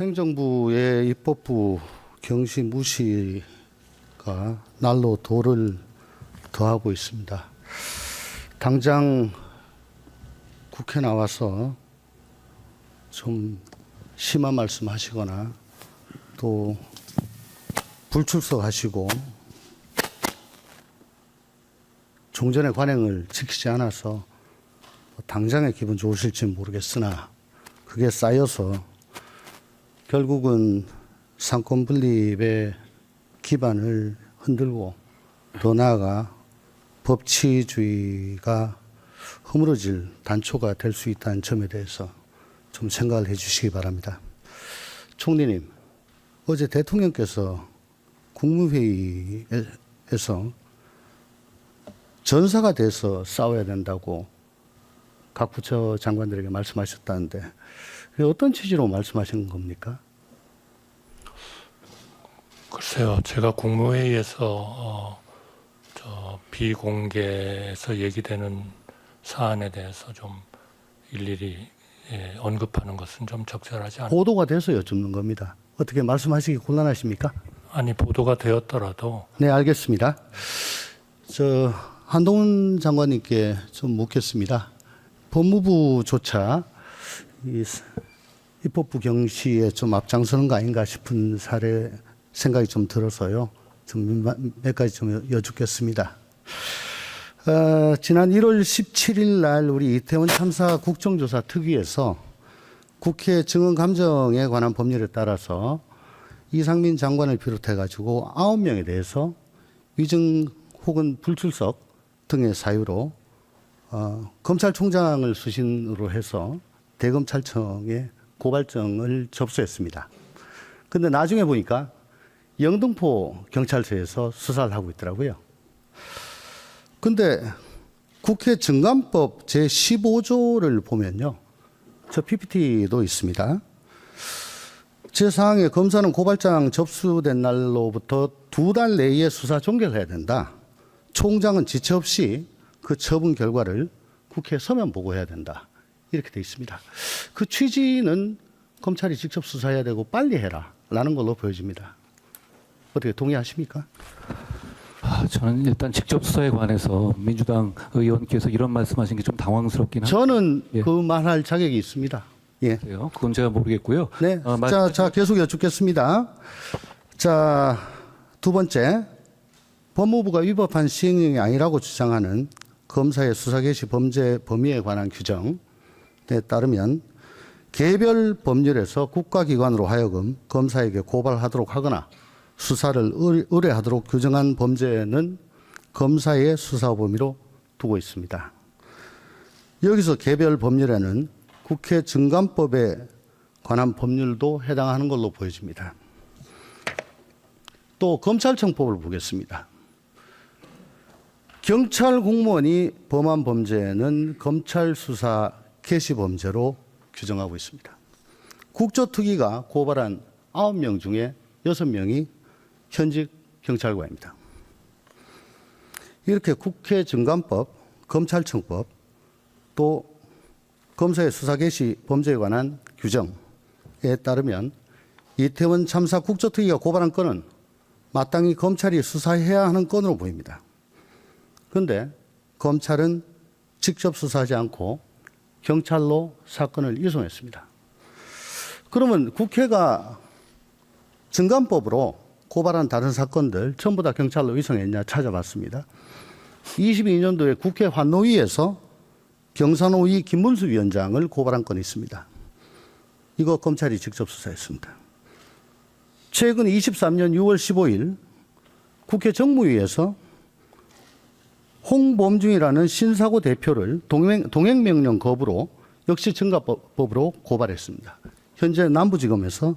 행정부의 입법부 경시 무시가 날로 도를 더하고 있습니다. 당장 국회 나와서 좀 심한 말씀 하시거나 또 불출석 하시고 종전의 관행을 지키지 않아서 당장의 기분 좋으실지 모르겠으나 그게 쌓여서 결국은 상권 분립의 기반을 흔들고 더 나아가 법치주의가 허물어질 단초가 될 수 있다는 점에 대해서 좀 생각을 해 주시기 바랍니다. 총리님, 어제 대통령께서 국무회의에서 전사가 돼서 싸워야 된다고 각 부처 장관들에게 말씀하셨다는데 어떤 취지로 말씀하신 겁니까? 글쎄요, 제가 국무회의에서 어, 저 비공개에서 얘기되는 사안에 대해서 좀 일일이 예, 언급하는 것은 좀 적절하지 않. 보도가 돼서 여쭙는 겁니다. 어떻게 말씀하시기 곤란하십니까? 아니 보도가 되었더라도 네, 알겠습니다. 저 한동훈 장관님께 좀 묻겠습니다. 법무부조차 이 스- 입법부 경시에 좀 앞장서는 거 아닌가 싶은 사례 생각이 좀 들어서요. 좀 몇 가지 좀 여쭙겠습니다. 어, 지난 1월 17일 날 우리 이태원 참사 국정조사 특위에서 국회 증언 감정에 관한 법률에 따라서 이상민 장관을 비롯해 가지고 아홉 명에 대해서 위증 혹은 불출석 등의 사유로 어, 검찰총장을 수신으로 해서 대검찰청에 고발장을 접수했습니다. 근데 나중에 보니까 영등포 경찰서에서 수사를 하고 있더라고요. 근데 국회 증감법 제 15조를 보면요. 저 PPT도 있습니다. 제4항에 검사는 고발장 접수된 날로부터 두 달 내에 수사 종결해야 된다. 총장은 지체 없이 그 처분 결과를 국회에 서면 보고해야 된다. 이렇게 돼 있습니다. 그 취지는 검찰이 직접 수사해야 되고 빨리 해라. 라는 걸로 보여집니다. 어떻게 동의하십니까? 아, 저는 일단 직접 수사에 관해서 민주당 의원께서 이런 말씀하신 게 좀 당황스럽긴 저는 예. 그 말할 자격이 있습니다. 예. 그건 제가 모르겠고요. 네. 어, 말- 자, 자, 계속 여쭙겠습니다. 자, 두 번째. 법무부가 위법한 시행령이 아니라고 주장하는 검사의 수사 개시 범죄 범위에 관한 규정에 따르면 개별 법률에서 국가기관으로 하여금 검사에게 고발하도록 하거나 수사를 의- 의뢰하도록 규정한 범죄는 검사의 수사 범위로 두고 있습니다. 여기서 개별 법률에는 국회 증감법에 관한 법률도 해당하는 걸로 보여집니다. 또 검찰청법을 보겠습니다. 경찰 공무원이 범한 범죄는 검찰 수사 개시 범죄로 규정하고 있습니다. 국조특위가 고발한 9명 중에 6명이 현직 경찰관입니다. 이렇게 국회 증감법, 검찰청법, 또 검사의 수사 개시 범죄에 관한 규정에 따르면 이태원 참사 국조특위가 고발한 건은 마땅히 검찰이 수사해야 하는 건으로 보입니다. 그런데 검찰은 직접 수사하지 않고 경찰로 사건을 이송했습니다. 그러면 국회가 증감법으로 고발한 다른 사건들 전부 다 경찰로 이송했냐 찾아봤습니다. 22년도에 국회 환노위에서 경산호위 김문수 위원장을 고발한 건이 있습니다. 이거 검찰이 직접 수사했습니다. 최근 23년 6월 15일 국회 정무위에서 홍범중이라는 신사고 대표를 동행, 동행명령 거부로 역시 증가법으로 고발했습니다. 현재 남부지검에서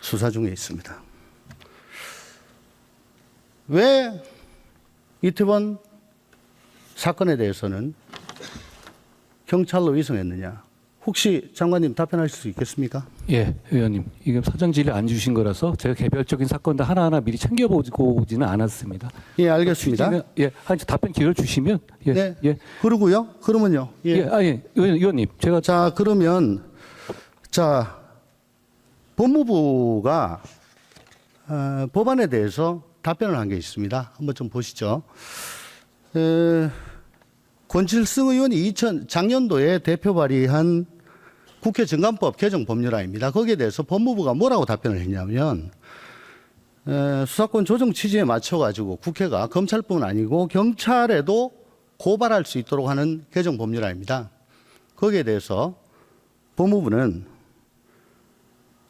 수사 중에 있습니다. 왜 이태원 사건에 대해서는 경찰로 이송했느냐? 혹시 장관님 답변하실 수 있겠습니까? 예, 의원님. 이게 사전 질의 안 주신 거라서 제가 개별적인 사건도 하나하나 미리 챙겨보고 오지는 않았습니다. 예, 알겠습니다. 취지는- 예, 한 답변 기회를 주시면 예, 네. 예, 그러고요. 그러면요. 예, 아, 예, 의원, 의원 님, 제가 자, 그러면 자 법무부가 어, 법안에 대해서 답변을 한 게 있습니다. 한번 좀 보시죠. 에, 권칠승 의원이 2000 작년도에 대표 발의한 국회 정관법 개정 법률안입니다. 거기에 대해서 법무부가 뭐라고 답변을 했냐면 에, 수사권 조정 취지에 맞춰 가지고 국회가 검찰뿐 아니고 경찰에도 고발할 수 있도록 하는 개정 법률안입니다. 거기에 대해서 법무부는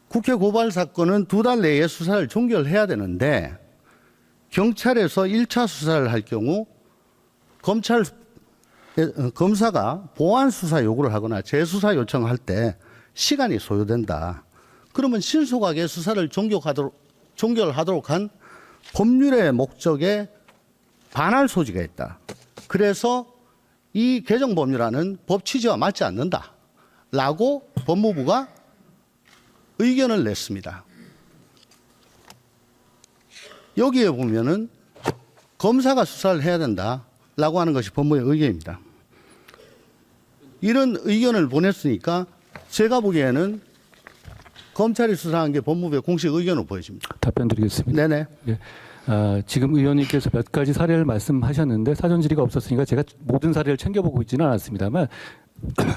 국회 고발 사건은 두 달 내에 수사를 종결해야 되는데 경찰에서 1차 수사를 할 경우 검찰 어, 검사가 보완 수사 요구를 하거나 재수사 요청할 때 시간이 소요된다. 그러면 신속하게 수사를 종결하도록 종결하도록 한 법률의 목적에 반할 소지가 있다. 그래서 이 개정 법률안은 법 취지와 맞지 않는다. 라고 법무부가 의견을 냈습니다. 여기에 보면은 검사가 수사를 해야 된다라고 하는 것이 법무의 의견입니다. 이런 의견을 보냈으니까 제가 보기에는 검찰이 수사한 게 법무부의 공식 의견으로 보여집니다. 답변 드리겠습니다. 네네. 예. 아, 지금 의원님께서 몇 가지 사례를 말씀하셨는데 사전 질의가 없었으니까 제가 모든 사례를 챙겨보고 있지는 않았습니다만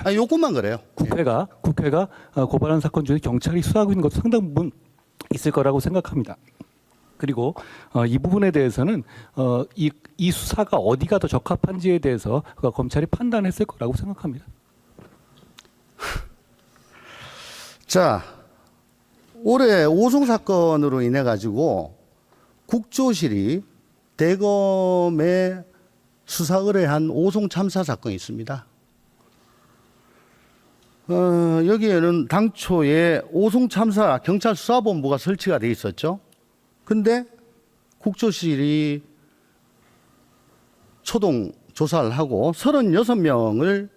아, 요것만 그래요. 국회가 국회가 어, 고발한 사건 중에 경찰이 수사하고 있는 것도 상당 부분 있을 거라고 생각합니다. 그리고 어, 이 부분에 대해서는 어, 이, 이 수사가 어디가 더 적합한지에 대해서 그 검찰이 판단했을 거라고 생각합니다. 자, 올해 오송 사건으로 인해 가지고 국조실이 대검에 수사 의뢰한 오송 참사 사건이 있습니다. 어, 여기에는 당초에 오송 참사 경찰 수사본부가 설치가 돼 있었죠. 근데 국조실이 초동 조사를 하고 36명을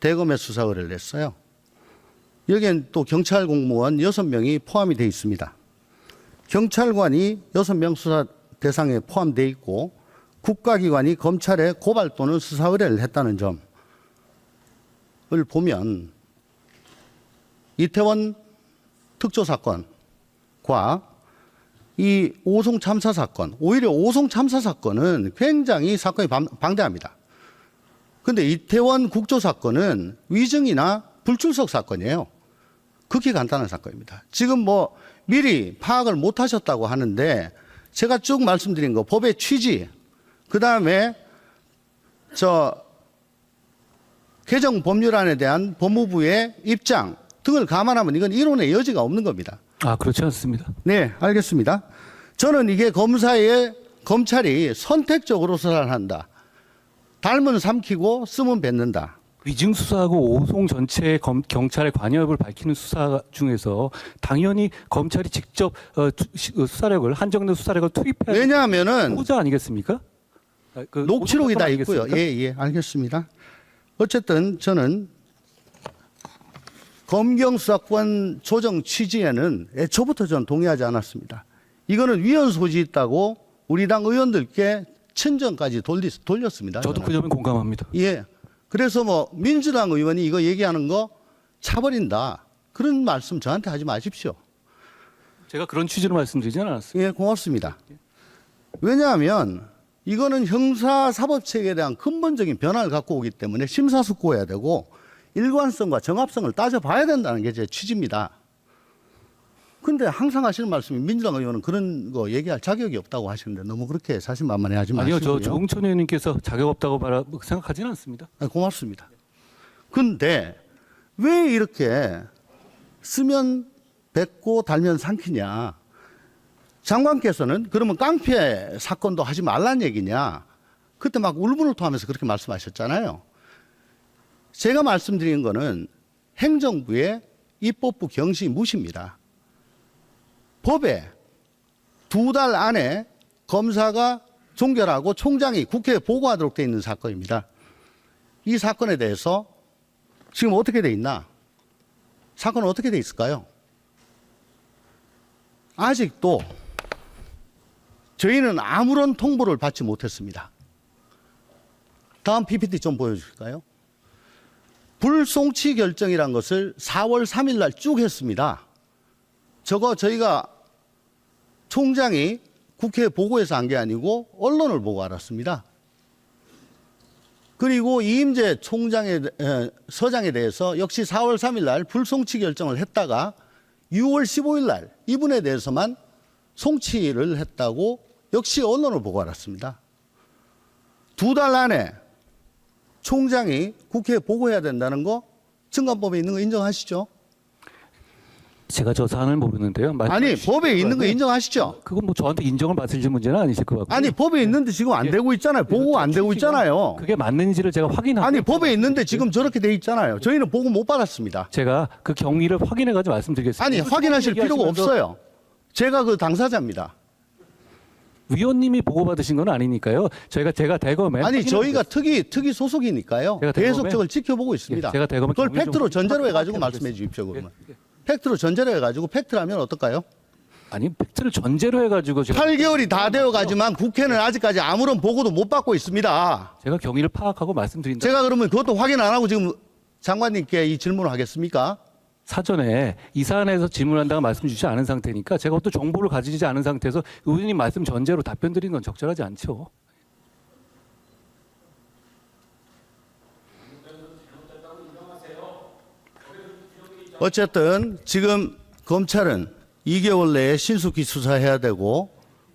대검에 수사 의뢰를 냈어요. 여기엔 또 경찰 공무원 6명이 포함이 돼 있습니다. 경찰관이 6명 수사 대상에 포함되어 있고 국가기관이 검찰에 고발 또는 수사 의뢰를 했다는 점을 보면 이태원 특조 사건과 이 오송 참사 사건, 오히려 오송 참사 사건은 굉장히 사건이 방- 방대합니다. 근데 이태원 국조 사건은 위증이나 불출석 사건이에요. 극히 간단한 사건입니다. 지금 뭐 미리 파악을 못 하셨다고 하는데 제가 쭉 말씀드린 거 법의 취지, 그 다음에 저 개정 법률안에 대한 법무부의 입장 등을 감안하면 이건 이론의 여지가 없는 겁니다. 아 그렇지 않습니다. 네, 알겠습니다. 저는 이게 검사의 검찰이 선택적으로 수사를 한다. 닮은 삼키고 쓰면 뱉는다. 위증 수사하고 오송 전체의 검- 경찰의 관여를 밝히는 수사 중에서 당연히 검찰이 직접 어, 투- 시- 어, 수사력을 한정된 수사력을 투입해야 왜냐하면은 호자 아니겠습니까? 아, 그 녹취록이 다 있고요. 아니겠습니까? 예, 예, 알겠습니다. 어쨌든 저는 검경 수사권 조정 취지에는 애초부터 전 동의하지 않았습니다. 이거는 위헌 소지 있다고 우리 당 의원들께 친정까지 돌리, 돌렸습니다. 저도. 그 점에 공감합니다. 예. 그래서 뭐 민주당 의원이 이거 얘기하는 거 차버린다. 그런 말씀 저한테 하지 마십시오. 제가 그런 취지로 말씀드리지는 않았습니다. 예, 고맙습니다. 왜냐하면 이거는 형사 사법 체계에 대한 근본적인 변화를 갖고 오기 때문에 심사숙고해야 되고 일관성과 정합성을 따져봐야 된다는 게 제 취지입니다. 근데 항상 하시는 말씀이 민주당 의원은 그런 거 얘기할 자격이 없다고 하시는데 너무 그렇게 자신만만해 하지 아니요, 마시고요. 저 조홍천 의원님께서 자격 없다고 말하, 생각하지는 않습니다. 아, 고맙습니다. 근데 왜 이렇게 쓰면 뱉고 달면 삼키냐? 장관께서는 그러면 깡패 사건도 하지 말란 얘기냐? 그때 막 울분을 토하면서 그렇게 말씀하셨잖아요. 제가 말씀드린 거는 행정부의 입법부 경시 무시입니다. 법에 두 달 안에 검사가 종결하고 총장이 국회에 보고하도록 돼 있는 사건입니다. 이 사건에 대해서 지금 어떻게 돼 있나? 사건은 어떻게 돼 있을까요? 아직도 저희는 아무런 통보를 받지 못했습니다. 다음 PPT 좀 보여주실까요? 불송치 결정이란 것을 4월 3일 날 쭉 했습니다. 저거 저희가 총장이 국회에 보고해서 한 게 아니고 언론을 보고 알았습니다. 그리고 이임재 총장의 에, 서장에 대해서 역시 4월 3일 날 불송치 결정을 했다가 6월 15일 날 이분에 대해서만 송치를 했다고 역시 언론을 보고 알았습니다. 두 달 안에 총장이 국회에 보고해야 된다는 거 증감법에 있는 거 인정하시죠? 제가 저 사안을 모르는데요. 아니 법에 있는 거 인정하시죠? 그건 뭐 저한테 인정을 받으실 문제는 아니실 것 같고. 아니 법에 있는데 지금 안 되고 있잖아요. 보고가 안 되고 있잖아요. 그게 맞는지를 제가 확인하고 아니 법에 있는데 지금 저렇게 돼 있잖아요. 저희는 보고 못 받았습니다. 제가 그 경위를 확인해 가지고 말씀드리겠습니다. 아니 확인하실 필요가 얘기하시면서 없어요. 제가 그 당사자입니다. 위원님이 보고 받으신 건 아니니까요. 저희가 제가 대검에 아니 저희가 특이 특이 소속이니까요. 제가 계속 대검에- 저걸 지켜보고 있습니다. 예, 제가 대검에 그걸 경위 좀 팩트로 전제로 해가지고 말씀해 주십시오. 그러면 예, 예. 팩트로 전제로 해가지고 팩트라면 어떨까요? 아니 팩트를 전제로 해가지고 제가 8개월이 다 되어가지만 국회는 아직까지 아무런 보고도 못 받고 있습니다. 제가 경위를 파악하고 말씀드린다. 제가 그러면 그것도 확인 안 하고 지금 장관님께 이 질문을 하겠습니까? 사전에 이 사안에서 질문한다고 말씀 주지 않은 상태니까 제가 또 정보를 가지지 않은 상태에서 의원님 말씀 전제로 답변 드리는 건 적절하지 않죠. 어쨌든 지금 검찰은 2개월 내에 신속히 수사해야 되고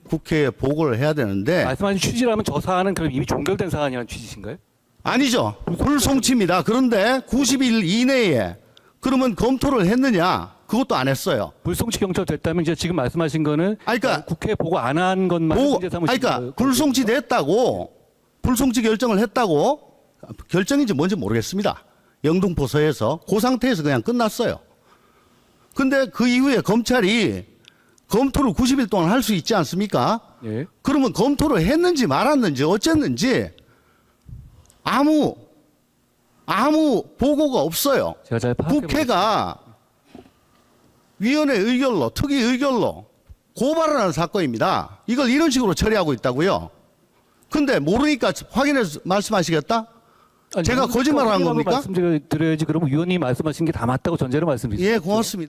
국회에 보고를 해야 되는데 말씀하신 취지라면 저 사안은 그럼 이미 종결된 사안이라는 취지신가요? 아니죠. 불송치입니다. 그런데 90일 이내에 그러면 검토를 했느냐? 그것도 안 했어요. 불송치 경찰 됐다면 이제 지금 말씀하신 거는 아니, 그러니까 어, 국회 보고 안 한 것만 삼으신 아니, 그러니까. 불송치 됐다고 불송치 결정을 했다고 결정인지 뭔지 모르겠습니다. 영등포서에서 그 상태에서 그냥 끝났어요. 근데 그 이후에 검찰이 검토를 90일 동안 할 수 있지 않습니까? 예. 그러면 검토를 했는지 말았는지 어쨌는지 아무 아무 보고가 없어요. 제가 잘 국회가 위원회 의결로 특위 의결로 고발을 하는 사건입니다. 이걸 이런 식으로 처리하고 있다고요. 근데 모르니까 확인해서 말씀하시겠다? 아니, 제가 거짓말을 한 겁니까? 말씀드려야지 그러면 위원님 말씀하신 게 다 맞다고 전제로 말씀드리죠. 예, 고맙습니다.